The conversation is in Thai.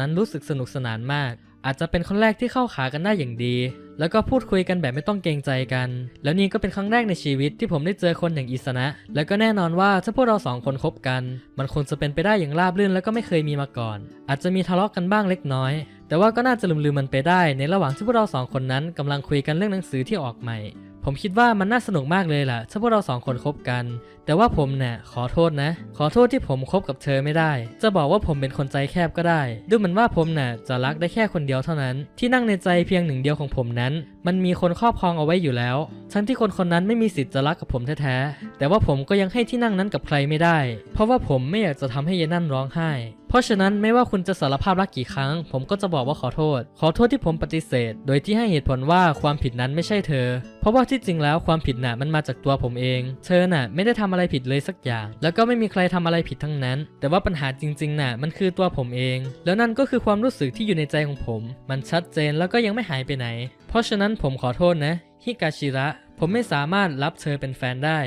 นั้นรู้สึกสนุกสนานมาก อาจจะเป็นคนแรกที่เข้าขากันได้อย่างดี แล้วก็พูดคุยกันแบบไม่ต้องเกรงใจกัน แล้วนี่ก็เป็นครั้งแรกในชีวิตที่ผมได้เจอคนอย่างอิสนะ แล้วก็แน่นอนว่าถ้าพวกเราสองคนคบกัน มันคงจะเป็นไปได้อย่างราบรื่นแล้วก็ไม่เคยมีมาก่อน อาจจะมีทะเลาะกันบ้างเล็กน้อย แต่ว่าก็น่าจะลืมๆมันไปได้ ในระหว่างที่พวกเราสองคนนั้นกำลังคุยกันเรื่องหนังสือที่ออกใหม่ ผมคิดว่ามันน่าสนุกมากเลยล่ะ ถ้าพวกเราสองคนคบกัน แต่ว่าผมเนี่ยขอโทษนะ ขอโทษที่ผมคบกับเธอไม่ได้ จะบอกว่าผมเป็นคนใจแคบก็ได้ ดูเหมือนว่าผมน่ะจะรักได้แค่คนเดียวเท่านั้น ที่นั่งในใจเพียงหนึ่งเดียวของผมนั้น มันมีคนครอบครองเอาไว้อยู่แล้ว ทั้งที่คนคนนั้นไม่มีสิทธิ์จะรักกับผมแท้ๆ แต่ว่าผมก็ยังให้ที่นั่งนั้นกับใครไม่ได้ เพราะว่าผมไม่อยากจะทำให้เยนั่นร้องไห้ ราะฉะนั้นไม่ว่าคุณจะสารภาพรักกี่ครั้ง ผมก็จะบอกว่าขอโทษ ขอโทษที่ผมปฏิเสธ โดยที่ให้เหตุผลว่าความผิดนั้นไม่ใช่เธอ เพราะว่าที่จริงแล้วความผิดน่ะมันมาจากตัวผมเอง เธอน่ะไม่ได้ทำอะไรผิดเลยสักอย่าง แล้วก็ไม่มีใครทำอะไรผิดทั้งนั้น แต่ว่าปัญหาจริงๆน่ะมันคือตัวผมเอง แล้วนั่นก็คือความรู้สึกที่อยู่ในใจของผม มันชัดเจนแล้วก็ยังไม่หายไปไหน เพราะฉะนั้นผมขอโทษนะฮิกาชิระผมไม่สามารถรับเธอเป็นแฟนได้